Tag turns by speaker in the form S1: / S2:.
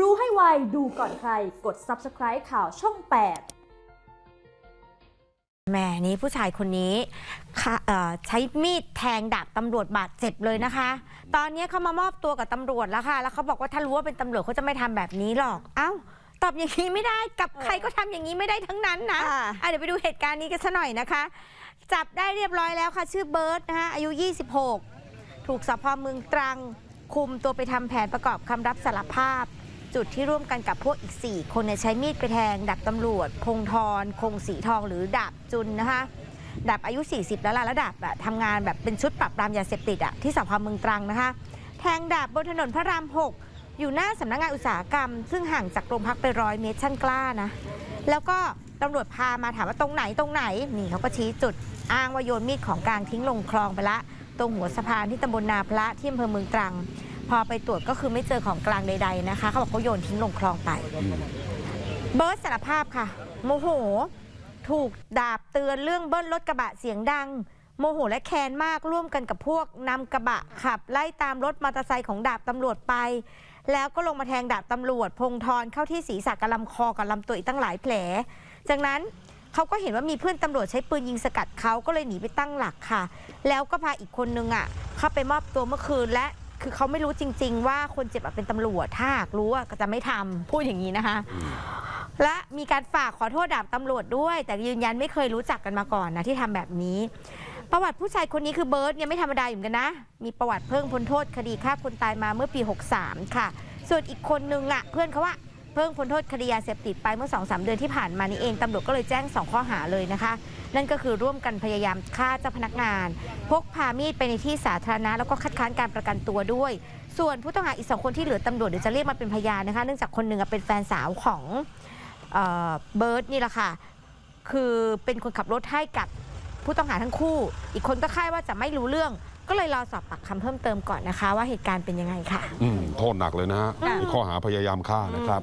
S1: รู้ให้ไว ดูก่อนใคร กด subscribe ข่าวช่อง 8
S2: แหม่นี้ผู้ชายคนนี้ค่ะเอ่อใช้มีดแทงดาบตำรวจบาดเจ็บเลยนะคะ ตอนนี้เขามามอบตัวกับตำรวจแล้วค่ะ แล้วเขาบอกว่าถ้ารู้ว่าเป็นตำรวจเขาจะไม่ทำแบบนี้หรอก เอ้า ตอบอย่างนี้ไม่ได้ กับใครก็ทำอย่างนี้ไม่ได้ทั้งนั้นนะ
S3: ค่ะ
S2: อะเดี๋ยวไปดูเหตุการณ์นี้กันซะหน่อยนะคะ จับได้เรียบร้อยแล้วค่ะ ชื่อเบิร์ตนะคะอายุ 26 ถูกสพเมืองตรัง คุมตัวไปทำแผนประกอบคำรับสารภาพ จุดที่ร่วมกันกับพวกอีก 4 คนเนี่ยใช้มีดไปแทงดับตำรวจ พงธรคงสีทองหรือดาบจุนนะคะดาบอายุ 40 แล้วล่ะแล้วดาบอะทำงานแบบเป็นชุดปราบปรามยาเสพติดอะที่สพเมืองตรังนะคะ แทงดาบบนถนนพระราม 6 อยู่หน้าสำนักงานอุตสาหกรรม ซึ่งห่างจากโรงพักไปร้อยเมตรช่างกล้านะ แล้วก็ตำรวจพามาถามว่าตรงไหนตรงไหนนี่เขาก็ชี้จุดอ้างว่าโยนมีดของกลางทิ้งลงคลองไปละ ตรงหัวสะพานที่ตำบลนาพระที่อำเภอเมืองตรัง พอไปตรวจก็คือไม่เจอของกลางใด ๆนะคะ เขาบอกเขาโยนทิ้งลงคลองไป เบิร์ตสารภาพค่ะ โมโห ถูกดาบเตือนเรื่องเบิ้ลรถกระบะเสียงดัง โมโหและแค้นมากร่วมกันกับพวกนำกระบะขับ ไล่ตามรถมอเตอร์ไซค์ของดาบตำรวจไป แล้วก็ลงมาแทงดาบตำรวจ พงธรเข้าที่ศีรษะกับลำคอกับลำตัวอีกตั้งหลายแผล จากนั้นเขาก็เห็นว่ามีเพื่อนตำรวจใช้ปืนยิงสกัดเขาก็เลยหนีไปตั้งหลักค่ะ แล้วก็พาอีกคนนึงอะเข้าไปมอบตัวเมื่อคืนและ คือเขาไม่รู้จริง ๆ ว่าคนเจ็บอะเป็นตำรวจ ถ้าหากรู้อะก็จะไม่ทำพูดอย่างนี้นะคะ และมีการฝากขอโทษดาบตำรวจด้วย แต่ยืนยันไม่เคยรู้จักกันมาก่อนนะที่ทำแบบนี้ ประวัติผู้ชายคนนี้คือเบิร์ตเนี่ยไม่ธรรมดาอยู่เหมือนกันนะ มีประวัติเพิ่งพ้นโทษคดีฆ่าคนตายมาเมื่อปี 63 ค่ะ ส่วนอีกคนนึงอะเพื่อนเขาว่า เพิ่งพ้นโทษคดียาเสพติดไปเมื่อ2-3เดือนที่ผ่านมานี่เองตำรวจก็เลยแจ้ง 2 ข้อหาเลยนะคะ นั่นก็คือร่วมกันพยายามฆ่าเจ้าพนักงาน พกพามีดไปในที่สาธารณะ แล้วก็คัดค้านการประกันตัวด้วย ส่วนผู้ต้องหาอีกสองคนที่เหลือตำรวจเดี๋ยวจะเรียกมาเป็นพยานนะคะ เนื่องจากคนหนึ่งอะเป็นแฟนสาวของเอ่อเบิร์ตนี่แหละค่ะคือเป็นคนขับรถให้กับผู้ต้องหาทั้งคู่ อีกคนก็คาดว่าจะไม่รู้เรื่องก็เลยรอสอบปากคำเพิ่มเติมก่อนนะคะ ว่าเหตุการณ์เป็นยังไงค่ะ
S4: อืมโทษหนักเลยนะฮะ
S2: ค่ะ
S4: มีข้อหาพยายามฆ่านะครับ